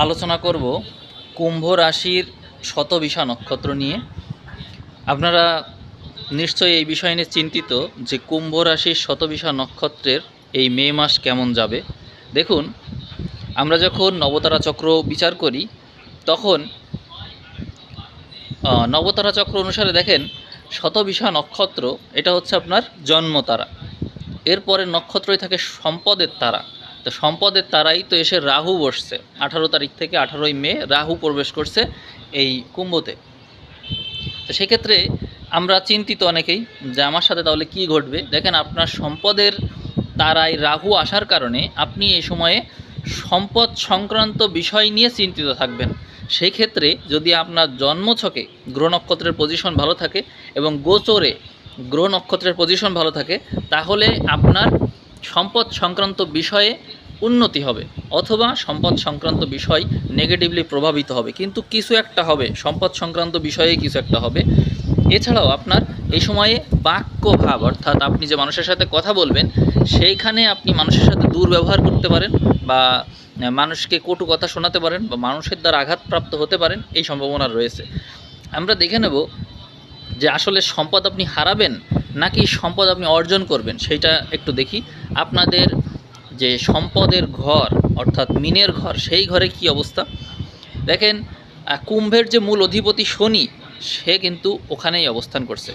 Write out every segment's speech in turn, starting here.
আলোচনা করব কুম্ভ রাশির শতবিশা নক্ষত্র নিয়ে। আপনারা নিশ্চয়ই এই বিষয় নিয়ে চিন্তিত যে কুম্ভ রাশির শতবিশা নক্ষত্রের এই মে মাস কেমন যাবে। দেখুন, আমরা যখন নবতারা চক্র বিচার করি, তখন নবতারা চক্র অনুসারে দেখেন শতবিশা নক্ষত্র, এটা হচ্ছে আপনার জন্মতারা। এরপরে নক্ষত্রই থাকে সম্পদের তারা। তো সম্পদের তারাই তো এসে রাহু বসছে। আঠারো তারিখ থেকে আঠারোই মে রাহু প্রবেশ করছে এই কুম্ভতে। তো সেক্ষেত্রে আমরা চিন্তিত অনেকেই যে আমার সাথে তাহলে কি ঘটবে? দেখেন, আপনার সম্পদের তারাই রাহু আসার কারণে আপনি এই সময়ে সম্পদ সংক্রান্ত বিষয় নিয়ে চিন্তিত থাকবেন। সেই ক্ষেত্রে যদি আপনার জন্মছকে গ্রহ নক্ষত্রের পজিশন ভালো থাকে এবং গোচরে গ্রহ নক্ষত্রের পজিশন ভালো থাকে, তাহলে আপনার সম্পদ সংক্রান্ত বিষয়ে উন্নতি হবে অথবা সম্পদ সংক্রান্ত বিষয় নেগেটিভলি প্রভাবিত হবে। কিন্তু কিছু একটা হবে, সম্পদ সংক্রান্ত বিষয়ে কিছু একটা হবে। এছাড়াও আপনার এই সময়ে বাক্য ভাব অর্থাৎ আপনি যে মানুষের সাথে কথা বলবেন, সেইখানে আপনি মানুষের সাথে দুর্ব্যবহার করতে পারেন বা মানুষকে কটু কথা শোনাতে পারেন বা মানুষের দ্বারা আঘাতপ্রাপ্ত হতে পারেন, এই সম্ভাবনা রয়েছে। আমরা দেখে নেব যে আসলে সম্পদ আপনি হারাবেন নাকি সম্পদ আপনি অর্জন করবেন, সেইটা একটু দেখি। আপনাদের যে সম্পদের ঘর, অর্থাৎ মিনের ঘর, সেই ঘরে কি অবস্থা? দেখেন কুম্ভের যে মূল অধিপতি শনি, সে কিন্তু ওখানেই অবস্থান করছে।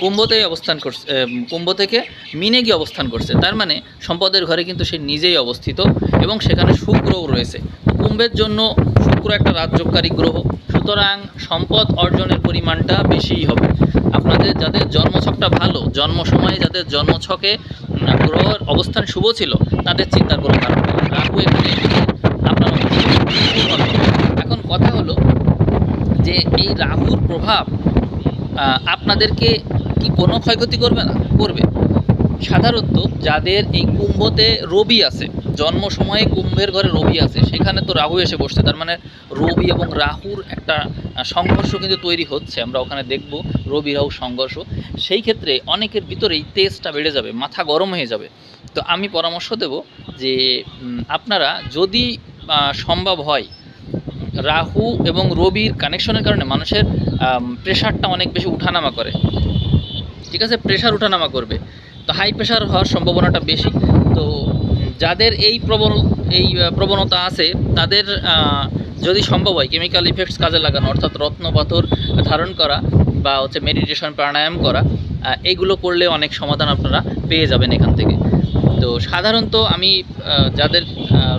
কুম্ভতেই অবস্থান করছে কুম্ভ থেকে মিনে গিয়ে অবস্থান করছে। তার মানে সম্পদের ঘরে কিন্তু সে নিজেই অবস্থিত এবং সেখানে শুক্রও রয়েছে। কুম্ভের জন্য শুক্র একটা রাজ্যকারী গ্রহ, সুতরাং সম্পদ অর্জনের পরিমাণটা বেশিই হবে। আপনাদের যাদের জন্মছকটা ভালো জন্ম সময়ে যাদের জন্মছকে গ্রহের অবস্থান শুভ ছিল, তাদের চিন্তার কোনো কারণ নেই রাহু এখানে আপনার। এখন কথা হলো যে এই রাহুর প্রভাব আপনাদেরকে কি কোনো ক্ষয়ক্ষতি করবে না? করবে। সাধারণত যাদের এই কুম্ভতে রবি আছে জন্ম সময়ে কুম্ভের ঘরে রবি আছে, সেখানে তো রাহু এসে বসছে। তার মানে রবি এবং রাহুর একটা সংঘর্ষ কিন্তু তৈরি হচ্ছে, আমরা ওখানে দেখব রবি, রাহু সংঘর্ষ। সেই ক্ষেত্রে অনেকের ভিতরেই তেজটা বেড়ে যাবে, মাথা গরম হয়ে যাবে। তো আমি পরামর্শ দেব যে আপনারা যদি সম্ভব হয় রাহু এবং রবির কানেকশনের কারণে মানুষের প্রেশারটা অনেক বেশি উঠানামা করে। ঠিক আছে? প্রেশার উঠানামা করবে। তো হাই প্রেশার হওয়ার সম্ভাবনাটা বেশি। তো যাদের এই প্রবণ, এই প্রবণতা আছে, তাদের যদি সম্ভব হয় কেমিক্যাল ইফেক্টস কাজে লাগানো, অর্থাৎ রত্ন পাথর ধারণ করা বা হচ্ছে মেডিটেশন প্রাণায়াম করা এইগুলো করলে অনেক সমাধান আপনারা পেয়ে যাবেন এখান থেকে। তো সাধারণত আমি যাদের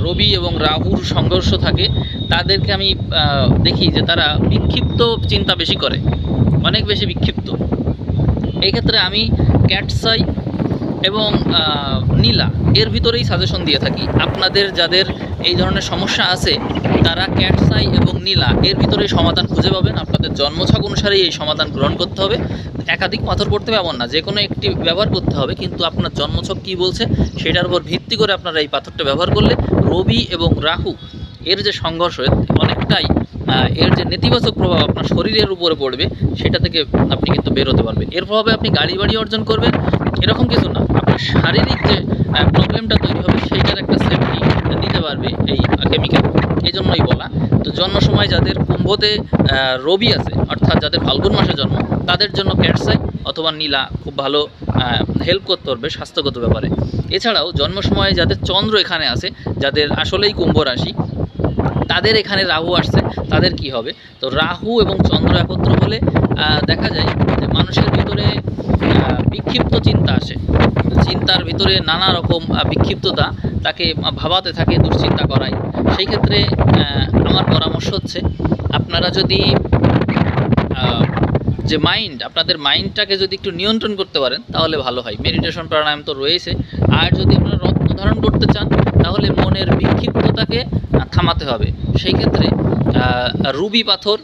রবি এবং রাহুর সংঘর্ষ থাকে, তাদেরকে আমি দেখি যে তারা বিক্ষিপ্ত চিন্তা বেশি করে, অনেক বেশি বিক্ষিপ্ত। এই ক্ষেত্রে আমি ক্যাটসাই এবং নীলা, এর ভিতরেই সাজেশন দিয়ে থাকি। আপনাদের যাদের এই ধরনের সমস্যা আছে, তারা ক্যাটসাই এবং নীলা, এর ভিতরেই সমাধান খুঁজে পাবেন। আপনাদের জন্মছক অনুসারেই এই সমাধান গ্রহণ করতে হবে। একাধিক পাথর পড়তে হবে না যে কোনো একটি ব্যবহার করতে হবে, কিন্তু আপনার জন্মছক কী বলছে, সেটার উপর ভিত্তি করে আপনারা এই পাথরটা ব্যবহার করলে রবি এবং রাহু, এর যে সংঘর্ষ অনেকটাই এর যে নেতিবাচক প্রভাব আপনার শরীরের উপরে পড়বে, সেটা থেকে আপনি কিন্তু বেরোতে পারবেন। এর প্রভাবে আপনি গাড়ি বাড়ি অর্জন করবেন, এরকম কিছু না। আপনার শারীরিক যে প্রবলেমটা তৈরি হবে, সেইটার একটা সেফটি দিতে পারবে এই কেমিক্যাল এই জন্যই বলা। তো জন্ম সময় যাদের কুম্ভতে রবি আছে, অর্থাৎ যাদের ফাল্গুন মাসে জন্ম, তাদের জন্য ক্যাটসাই অথবা নীলা খুব ভালো হেল্প করতে পারবে স্বাস্থ্যগত ব্যাপারে। এছাড়াও জন্ম সময়ে যাদের চন্দ্র এখানে আছে, যাদের আসলেই কুম্ভ রাশি তাদের এখানে রাহু আসছে, তাদের কি হবে? তো রাহু এবং চন্দ্র একত্র হলে দেখা যায় যে মানুষের ভিতরে বিক্ষিপ্ত চিন্তা আসে। চিন্তার ভিতরে নানা রকম বিক্ষিপ্ততা তাকে ভাবাতে থাকে দুশ্চিন্তা করায়। সেই ক্ষেত্রে আমার পরামর্শ হচ্ছে, আপনারা যদি যে মাইন্ড আপনাদের মাইন্ডটাকে যদি একটু নিয়ন্ত্রণ করতে পারেন, তাহলে ভালো হয়। মেডিটেশন প্রাণায়াম তো রয়েছে। আর যদি আপনারা রত্ন ধারণ করতে চান, তাহলে মনের বিক্ষিপ্ততাকে থামাতে হবে। সেই ক্ষেত্রে রুবি পাথর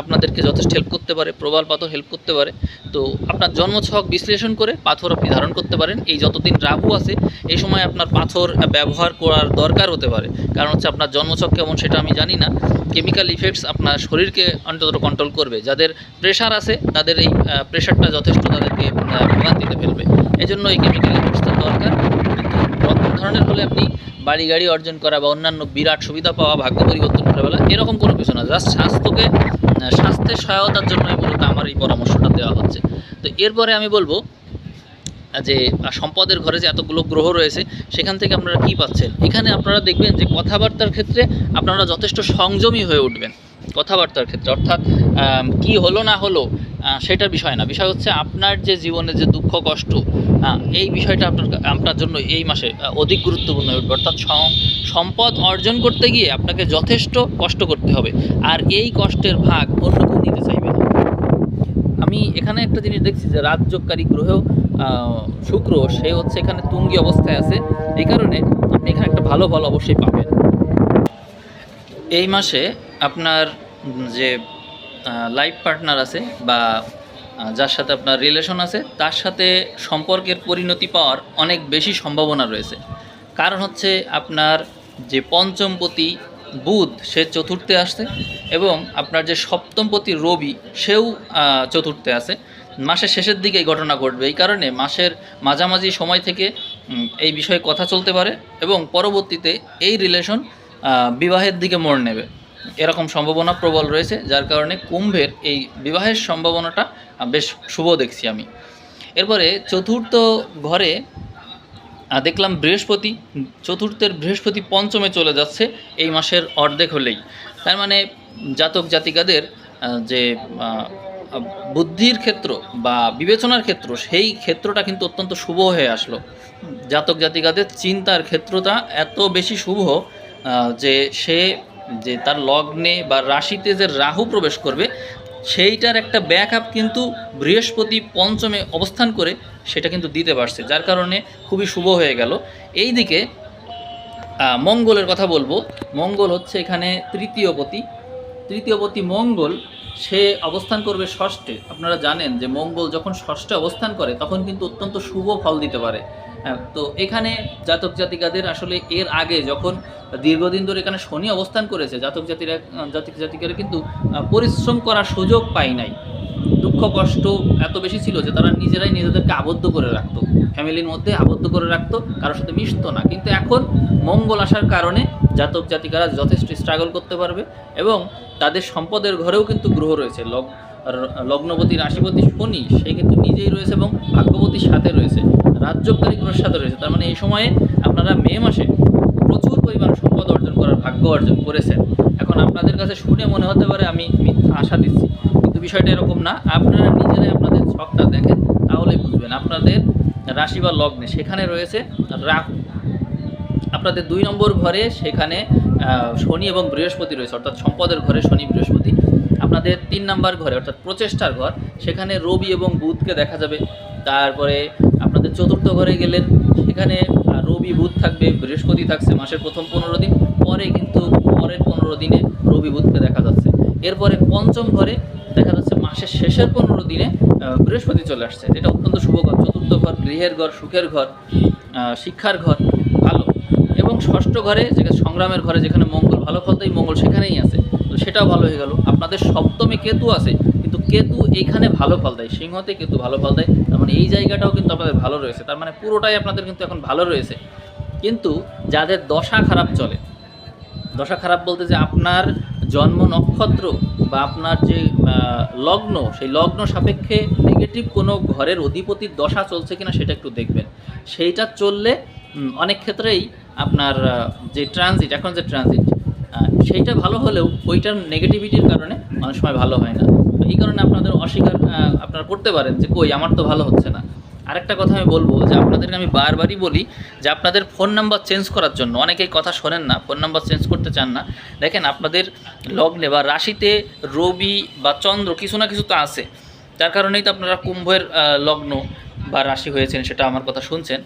আপনাদেরকে যথেষ্ট হেল্প করতে পারে, প্রবাল পাথর হেল্প করতে পারে। তো আপনার জন্মছক বিশ্লেষণ করে পাথর আপনি ধারণ করতে পারেন। এই যতদিন রাহু আছে, এই সময় আপনার পাথর ব্যবহার করার দরকার হতে পারে। কারণ হচ্ছে আপনার জন্মছক কেমন সেটা আমি জানি না। কেমিক্যাল ইফেক্টস আপনার শরীরকে অন্তত কন্ট্রোল করবে। যাদের প্রেশার আছে, তাদের এই প্রেশারটা যথেষ্ট তাদেরকে ভোগান্তিতে ফেলবে। এই জন্য এই কেমিক্যাল ইফেক্টসটা দরকার। কিন্তু ধরনের হলে আপনি বাড়ি গাড়ি অর্জন করা বা অন্যান্য বিরাট সুবিধা পাওয়া, ভাগ্য পরিবর্তন করে ফেলা এরকম কোনো কিছু না। জাস্ট স্বাস্থ্যকে স্বাস্থ্যের সহায়তার জন্য মূলত আমার এই পরামর্শটা দেওয়া হচ্ছে। তো এরপরে আমি বলব যে সম্পদের ঘরে যে এতগুলো গ্রহ রয়েছে, সেখান থেকে আপনারা কি পাচ্ছেন? এখানে আপনারা দেখবেন যে, কথাবার্তার ক্ষেত্রে আপনারা যথেষ্ট সংযমী হয়ে উঠবেন। কথাবার্তার ক্ষেত্রে, অর্থাৎ কি হলো না হলো সেটার বিষয় না। বিষয় হচ্ছে আপনার যে জীবনে যে দুঃখ কষ্ট এই বিষয়টা আপনার আপনার জন্য এই মাসে অধিক গুরুত্বপূর্ণ হয়ে উঠবে। অর্থাৎ সম- সম্পদ অর্জন করতে গিয়ে আপনাকে যথেষ্ট কষ্ট করতে হবে। আর এই কষ্টের ভাগ অন্য কেউ নিতে চাইবে না। আমি এখানে একটা জিনিস দেখছি যে রাজযোগকারী গ্রহ আহ, শুক্র সে হচ্ছে এখানে তুঙ্গি অবস্থায় আছে। এই কারণে আপনি এখানে একটা ভালো ফল অবশ্যই পাবেন। এই মাসে আপনার যে লাইফ পার্টনার আছে বা যার সাথে আপনার রিলেশন আছে, তার সাথে সম্পর্কের পরিণতি পাওয়ার অনেক বেশি সম্ভাবনা রয়েছে। কারণ হচ্ছে আপনার যে পঞ্চমপতি বুধ, সে চতুর্থে আসছে এবং আপনার যে সপ্তমপতি রবি, সেও চতুর্থে আছে। মাসের শেষের দিকে এই ঘটনা ঘটবে। এই কারণে মাসের মাঝামাঝি সময় থেকে এই বিষয়ে কথা চলতে পারে এবং পরবর্তীতে এই রিলেশন বিবাহের দিকে মোড় নেবে। এরকম সম্ভাবনা প্রবল রয়েছে, যার কারণে কুম্ভের এই বিবাহের সম্ভাবনাটা বেশ শুভ দেখছি আমি। এরপরে চতুর্থ ঘরে দেখলাম বৃহস্পতি, চতুর্থের বৃহস্পতি পঞ্চমে চলে যাচ্ছে এই মাসের অর্ধেক হলেই। তার মানে জাতক জাতিকাদের যে বুদ্ধির ক্ষেত্র বা বিবেচনার ক্ষেত্র, সেই ক্ষেত্রটা কিন্তু অত্যন্ত শুভ হয়ে আসলো। জাতক জাতিকাদের চিন্তার ক্ষেত্রটা এত বেশি শুভ যে সে যে তার লগ্নে বা রাশিতে যে রাহু প্রবেশ করবে, সেইটার একটা ব্যাক আপ কিন্তু বৃহস্পতি পঞ্চমে অবস্থান করে সেটা কিন্তু দিতে পারছে, যার কারণে খুবই শুভ হয়ে গেল। এই দিকে মঙ্গলের কথা বলব। মঙ্গল হচ্ছে এখানে তৃতীয়পতি তৃতীয়পতি মঙ্গল, সে অবস্থান করবে ষষ্ঠে। আপনারা জানেন যে মঙ্গল যখন ষষ্ঠে অবস্থান করে, তখন কিন্তু অত্যন্ত শুভ ফল দিতে পারে। তো এখানে জাতক জাতিকাদের আসলে এর আগে যখন দীর্ঘদিন ধরে এখানে শনি অবস্থান করেছে, জাতক জাতিরা জাতিক জাতিকারা কিন্তু পরিশ্রম করার সুযোগ পায় নাই। দুঃখ, কষ্ট এত বেশি ছিল যে তারা নিজেরাই নিজেদেরকে আবদ্ধ করে রাখতো। ফ্যামিলির মধ্যে আবদ্ধ করে রাখতো, কারোর সাথে মিশতো না। কিন্তু এখন মঙ্গল আসার কারণে জাতক জাতিকারা যথেষ্ট স্ট্রাগল করতে পারবে এবং তাদের সম্পদের ঘরেও কিন্তু গ্রহ রয়েছে। লগ লগ্নপতি রাশিপতি শনি, সে কিন্তু নিজেই রয়েছে এবং ভাগ্যবতীর সাথে রয়েছে। রাজ্যকারী সাথে রয়েছে। তার মানে এই সময়ে আপনারা মে মাসে প্রচুর পরিমাণ সম্পদ অর্জন করার ভাগ্য অর্জন করেছেন। এখন আপনাদের কাছে শুনে মনে হতে পারে আমি আশা দিচ্ছি। কিন্তু বিষয়টা এরকম না। আপনারা নিজেরাই আপনাদের ছকটা দেখেন তাহলেই বুঝবেন। আপনাদের রাশি বা লগ্নে সেখানে রয়েছে রাহু। আপনাদের দুই নম্বর ঘরে সেখানে শনি এবং বৃহস্পতি রয়েছে, অর্থাৎ সম্পদের ঘরে শনি, বৃহস্পতি। আপনাদের তিন নাম্বার ঘরে, অর্থাৎ প্রচেষ্টার ঘর, সেখানে রবি এবং বুধকে দেখা যাবে। তারপরে চতুর্থ ঘরে গেলেন। সেখানে রবি, বুধ থাকবে, বৃহস্পতি থাকছে মাসের প্রথম পনেরো দিন। পরে কিন্তু পরের পনেরো দিনে রবি, বুধকে দেখা যাচ্ছে। এরপরে পঞ্চম ঘরে দেখা যাচ্ছে মাসের শেষের পনেরো দিনে বৃহস্পতি চলে আসছে। যেটা অত্যন্ত শুভ ঘর। চতুর্থ ঘর, গৃহের ঘর, সুখের ঘর শিক্ষার ঘর, ভালো। এবং ষষ্ঠ ঘরে যেখানে সংগ্রামের ঘরে যেখানে মঙ্গল, ভালো ফল দেয় মঙ্গল সেখানেই আছে। তো সেটাও ভালো হয়ে গেল। আপনাদের সপ্তমে কেতু আছে। কিন্তু কেতু এইখানে ভালো ফল দেয়, সিংহতে কেতু ভালো ফল দেয়, তার মানে এই জায়গাটাও কিন্তু আপনাদের ভালো রয়েছে, তার মানে পুরোটাই আপনাদের কিন্তু এখন ভালো রয়েছে। কিন্তু যাদের দশা খারাপ চলে, দশা খারাপ বলতে যে আপনার জন্ম নক্ষত্র বা আপনার যে লগ্ন, সেই লগ্ন সাপেক্ষে নেগেটিভ কোনো ঘরের অধিপতির দশা চলছে কিনা সেটা একটু দেখবেন। সেইটা চললে অনেক ক্ষেত্রেই আপনার যে ট্রানজিট এখন যে ট্রানজিট সেইটা ভালো হলেও ওইটার নেগেটিভিটির কারণে অনেক সময় ভালো হয় না। এই কারণে আপনাদের অস্বীকার আপনারা করতে পারেন যে, কই, আমার তো ভালো হচ্ছে না। আরেকটা কথা আমি বলব যে, আপনাদেরকে আমি বারবারই বলি যে, আপনাদের ফোন নাম্বার চেঞ্জ করার জন্য, অনেকেই কথা শোনেন না, ফোন নাম্বার চেঞ্জ করতে চান না। দেখেন, আপনাদের লগ্নে বা রাশিতে রবি বা চন্দ্র কিছু না কিছু তো আছে। যার কারণেই তো আপনারা কুম্ভের লগ্ন বা রাশি হয়েছেন, সেটা আমার কথা শুনছেন।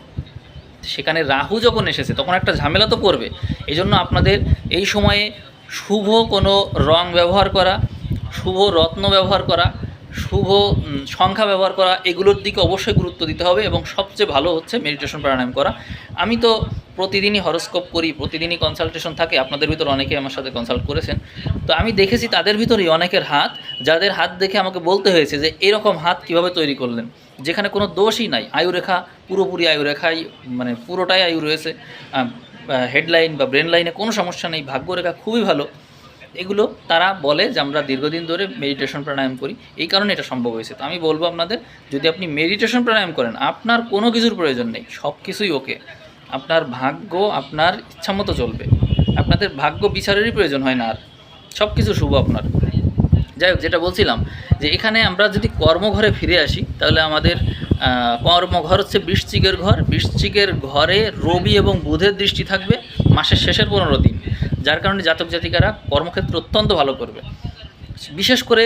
সেখানে রাহু যখন এসেছে, তখন একটা ঝামেলা তো করবে। এই আপনাদের এই সময়ে শুভ কোনো রং ব্যবহার করা শুভ রত্ন ব্যবহার করা, শুভ সংখ্যা ব্যবহার করা, এগুলোর দিকে অবশ্যই গুরুত্ব দিতে হবে এবং সবচেয়ে ভালো হচ্ছে মেডিটেশন প্রাণায়াম করা। আমি তো প্রতিদিনই হরস্কোপ করি, প্রতিদিনই কনসালটেশন থাকে, আপনাদের ভিতর অনেকে আমার সাথে কনসাল্ট করেছেন। তো আমি দেখেছি তাদের ভিতরেই অনেকের হাত, যাদের হাত দেখে আমাকে বলতে হয়েছে যে এরকম হাত কীভাবে তৈরি করলেন। যেখানে কোনো দোষই নাই, আয়ুরেখা, পুরোপুরি আয়ুরেখাই মানে পুরোটাই আয়ু রয়েছে হেডলাইন বা ব্রেন লাইনে কোনো সমস্যা নেই, ভাগ্যরেখা খুবই ভালো। এগুলো তারা বলে যে আমরা দীর্ঘদিন ধরে মেডিটেশন প্রাণায়াম করি। এই কারণে এটা সম্ভব হয়েছে। তো আমি বলব আপনাদের, যদি আপনি মেডিটেশন প্রাণায়াম করেন, আপনার কোনো কিছুর প্রয়োজন নেই, সব কিছুই ওকে আপনার ভাগ্য, আপনার ইচ্ছামতো চলবে। আপনাদের ভাগ্য বিচারেরই প্রয়োজন হয় না আর। সব কিছু শুভ আপনার। যাই হোক, যেটা বলছিলাম যে এখানে আমরা যদি কর্মঘরে ফিরে আসি, তাহলে আমাদের কর্মঘর হচ্ছে বৃশ্চিকের ঘর। বৃশ্চিকের ঘরে রবি এবং বুধের দৃষ্টি থাকবে মাসের শেষের পনেরো দিন। যার কারণে জাতক জাতিকারা কর্মক্ষেত্রে অত্যন্ত ভালো করবে। বিশেষ করে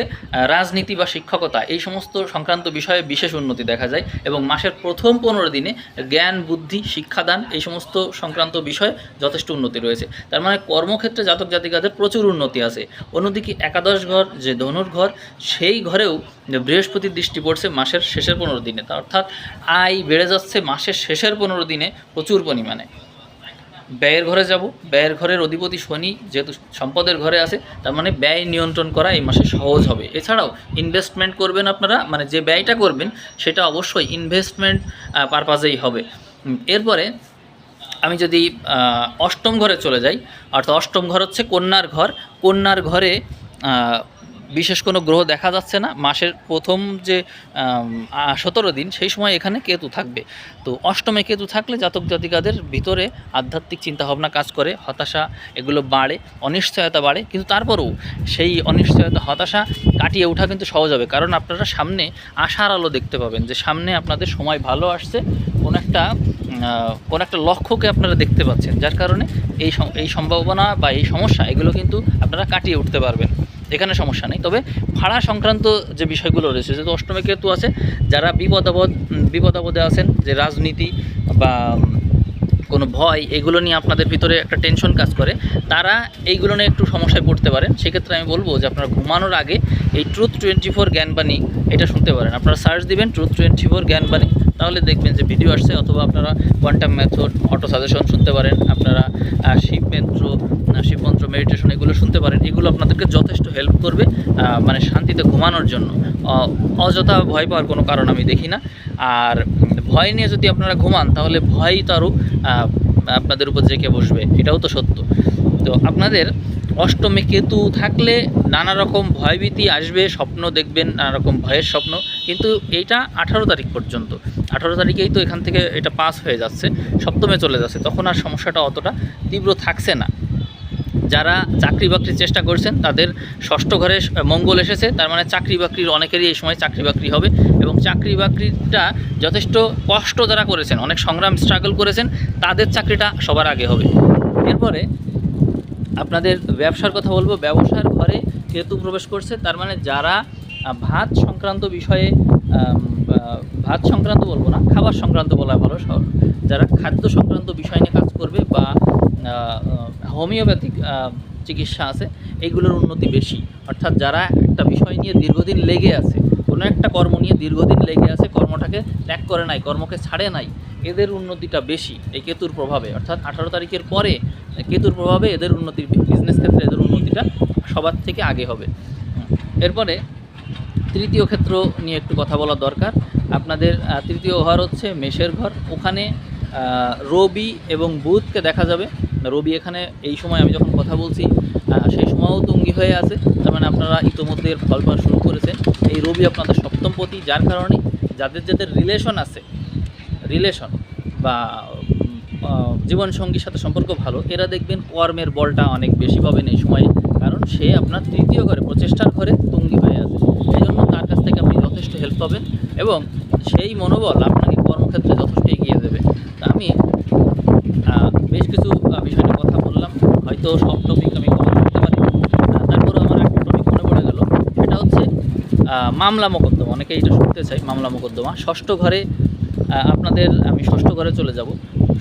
রাজনীতি বা শিক্ষকতা, এই সমস্ত সংক্রান্ত বিষয়ে বিশেষ উন্নতি দেখা যায় এবং মাসের প্রথম পনেরো দিনে জ্ঞান, বুদ্ধি, শিক্ষাদান, এই সমস্ত সংক্রান্ত বিষয়ে যথেষ্ট উন্নতি রয়েছে। তার মানে কর্মক্ষেত্রে জাতক জাতিকাদের প্রচুর উন্নতি আছে। অন্যদিকে একাদশ ঘর, যে ধনুর ঘর, সেই ঘরেও বৃহস্পতির দৃষ্টি পড়ছে মাসের শেষের পনেরো দিনে। অর্থাৎ আয় বেড়ে যাচ্ছে মাসের শেষের পনেরো দিনে প্রচুর পরিমাণে। ব্যয়ের ঘরে যাব। ব্যয়ের ঘরের অধিপতি শনি যেহেতু সম্পদের ঘরে আছে, তার মানে ব্যয় নিয়ন্ত্রণ করা এই মাসে সহজ হবে। এছাড়াও ইনভেস্টমেন্ট করবেন আপনারা মানে যে ব্যয়টা করবেন, সেটা অবশ্যই ইনভেস্টমেন্ট পারপাজেই হবে। এরপরে আমি যদি অষ্টম ঘরে চলে যাই, অর্থাৎ অষ্টম ঘর হচ্ছে কন্যার ঘর। কন্যার ঘরে বিশেষ কোনো গ্রহ দেখা যাচ্ছে না। মাসের প্রথম যে সতেরো দিন, সেই সময় এখানে কেতু থাকবে। তো অষ্টমে কেতু থাকলে জাতক জাতিকাদের ভিতরে আধ্যাত্মিক চিন্তাভাবনা কাজ করে, হতাশা এগুলো বাড়ে, অনিশ্চয়তা বাড়ে। কিন্তু তারপরেও সেই অনিশ্চয়তা, হতাশা কাটিয়ে ওঠা কিন্তু সহজ হবে। কারণ আপনারা সামনে আশার আলো দেখতে পাবেন যে, সামনে আপনাদের সময় ভালো আসছে। কোনো একটা কোনো একটা লক্ষ্যকে আপনারা দেখতে পাচ্ছেন। যার কারণে এই এই সম্ভাবনা বা এই সমস্যা এগুলো কিন্তু আপনারা কাটিয়ে উঠতে পারবেন। এখানে সমস্যা নেই। তবে ভাড়া সংক্রান্ত যে বিষয়গুলো রয়েছে, যেহেতু অষ্টমে কেতু আছে, যারা বিপদাবদ বিপদাবদে আছেন, যে রাজনীতি বা কোনো ভয়, এগুলো নিয়ে আপনাদের ভিতরে একটা টেনশন কাজ করে, তারা এইগুলো নিয়ে একটু সমস্যায় পড়তে পারেন। সেক্ষেত্রে আমি বলব যে আপনারা ঘুমানোর আগে এই ট্রুথ টোয়েন্টি ফোর জ্ঞানবাণী এটা শুনতে পারেন। আপনারা সার্চ দিবেন ট্রুথ টোয়েন্টি ফোর জ্ঞানবাণী, তাহলে দেখবেন যে ভিডিও আসছে, অথবা আপনারা কোয়ান্টাম মেথড অটো সাজেশন শুনতে পারেন। আপনারা শিব মন্ত্র আহ, শিব মন্ত্র মেডিটেশন এগুলো শুনতে পারেন। এগুলো আপনাদেরকে যথেষ্ট হেল্প করবে মানে শান্তিতে ঘুমানোর জন্য। অযথা ভয় পাওয়ার কোনো কারণ আমি দেখি না। আর ভয় নিয়ে যদি আপনারা ঘুমান তাহলে ভয়ই তো আরও আপনাদের উপর জেঁকে বসবে। এটাও তো সত্য। তো আপনাদের অষ্টমে কেতু থাকলে নানা রকম ভয়ভীতি আসবে স্বপ্ন দেখবেন নানা রকম ভয়ের স্বপ্ন। কিন্তু এইটা আঠারো তারিখ পর্যন্ত। আঠারো তারিখেই তো এখান থেকে এটা পাস হয়ে যাচ্ছে সপ্তমে চলে যাচ্ছে। তখন আর সমস্যাটা অতটা তীব্র থাকছে না। যারা চাকরি বাকরির চেষ্টা করছেন, তাদের ষষ্ঠ ঘরে মঙ্গল এসেছে। তার মানে চাকরি বাকরির অনেকেরই এই সময় চাকরি বাকরি হবে এবং চাকরি বাকরিটা যথেষ্ট কষ্ট যারা করেছেন, অনেক সংগ্রাম স্ট্রাগল করেছেন, তাদের চাকরিটা সবার আগে হবে। এরপরে আপনাদের ব্যবসার কথা বলব। ব্যবসার ঘরে কেতু প্রবেশ করছে। তার মানে যারা ভাত সংক্রান্ত বিষয়ে ভাত সংক্রান্ত বলব না, খাবার সংক্রান্ত বলা ভালো যারা খাদ্য সংক্রান্ত বিষয় নিয়ে কাজ করবে বা হোমিওপ্যাথিক চিকিৎসা আছে, এইগুলোর উন্নতি বেশি। অর্থাৎ যারা একটা বিষয় নিয়ে দীর্ঘদিন লেগে আছে, কোনো একটা কর্ম নিয়ে দীর্ঘদিন লেগে আছে, কর্মটাকে ত্যাগ করে নাই, কর্মকে ছাড়ে নাই, এদের উন্নতিটা বেশি এই কেতুর প্রভাবে। অর্থাৎ আঠারো তারিখের পরে কেতুর প্রভাবে এদের উন্নতির বিজনেস ক্ষেত্রে এদের উন্নতিটা সবার থেকে আগে হবে। এরপরে তৃতীয় ক্ষেত্র নিয়ে একটু কথা বলা দরকার। আপনাদের তৃতীয় ঘর হচ্ছে মেষের ঘর। ওখানে রবি এবং বুধকে দেখা যাবে। রবি এখানে এই সময় আমি যখন কথা বলছি সেই সময়ও তুঙ্গি হয়ে আছে। তার মানে আপনারা ইতোমধ্যে এর ফল পাওয়া শুরু করেছেন। এই রবি আপনাদের সপ্তমপতি যার কারণে যাদের যাদের রিলেশন আছে রিলেশন বা উম, আহ, জীবনসঙ্গীর সাথে সম্পর্ক ভালো এরা দেখবেন কর্মের বলটা অনেক বেশি পাবেন এই সময়ে। কারণ সে আপনার তৃতীয় ঘরে প্রচেষ্টার ঘরে তুঙ্গি হয়ে আছে। এই জন্য তার কাছ থেকে আপনি যথেষ্ট হেল্প পাবেন এবং সেই মনোবল আপনাকে কর্মক্ষেত্রে যথেষ্ট এগিয়ে দেবে। বেশ কিছু বিষয় নিয়ে কথা বললাম। হয়তো সব টপিক আমি কভার করতে পারি। তারপরে আমার একটা টপিক মনে পড়ে গেল। সেটা হচ্ছে মামলা মোকদ্দমা। অনেকে এটা শুনতে চাই মামলা মোকদ্দমা। ষষ্ঠ ঘরে আপনাদের, আমি ষষ্ঠ ঘরে চলে যাব।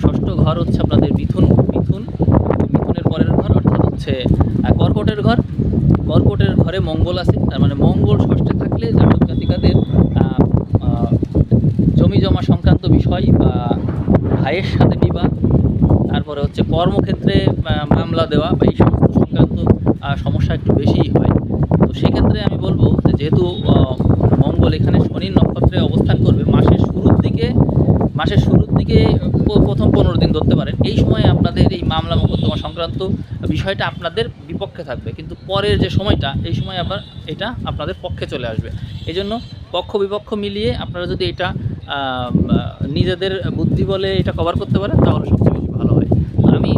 ষষ্ঠ ঘর হচ্ছে আপনাদের মিথুন মিথুন, মিথুনের পরের ঘর, অর্থাৎ হচ্ছে কর্কটের ঘর। কর্কটের ঘরে মঙ্গল আছে, তার মানে মঙ্গল ষষ্ঠে থাকলে জাতক জাতিকাদের জমি জমা সংক্রান্ত বিষয় বা ভাইয়ের সাথে তার তারপরে হচ্ছে কর্মক্ষেত্রে মামলা দেওয়া বা এই সমস্ত সংক্রান্ত সমস্যা একটু বেশিই হয়। তো সেক্ষেত্রে আমি বলব যে যেহেতু মঙ্গল এখানে শনির নক্ষত্রে অবস্থান করবে, মাসের শুরুর দিকে, মাসের শুরুর দিকে প্রথম পনেরো দিন ধরতে পারেন। এই সময় আপনাদের এই মামলা মোকদ্দমা সংক্রান্ত বিষয়টা আপনাদের বিপক্ষে থাকবে। কিন্তু পরের যে সময়টা, এই সময় আবার এটা আপনাদের পক্ষে চলে আসবে। এই জন্য পক্ষ বিপক্ষ মিলিয়ে আপনারা যদি এটা নিজেদের বুদ্ধি বলে এটা কভার করতে পারেন, তাহলে সবচেয়ে বেশি ভালো হয় তো আমি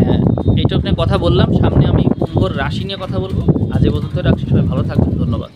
আহ, এইটা নিয়ে কথা বললাম, সামনে আমি কুম্ভর রাশি নিয়ে কথা বলব। আজ এ পর্যন্ত রাখছি, সবাই ভালো থাকবেন, ধন্যবাদ।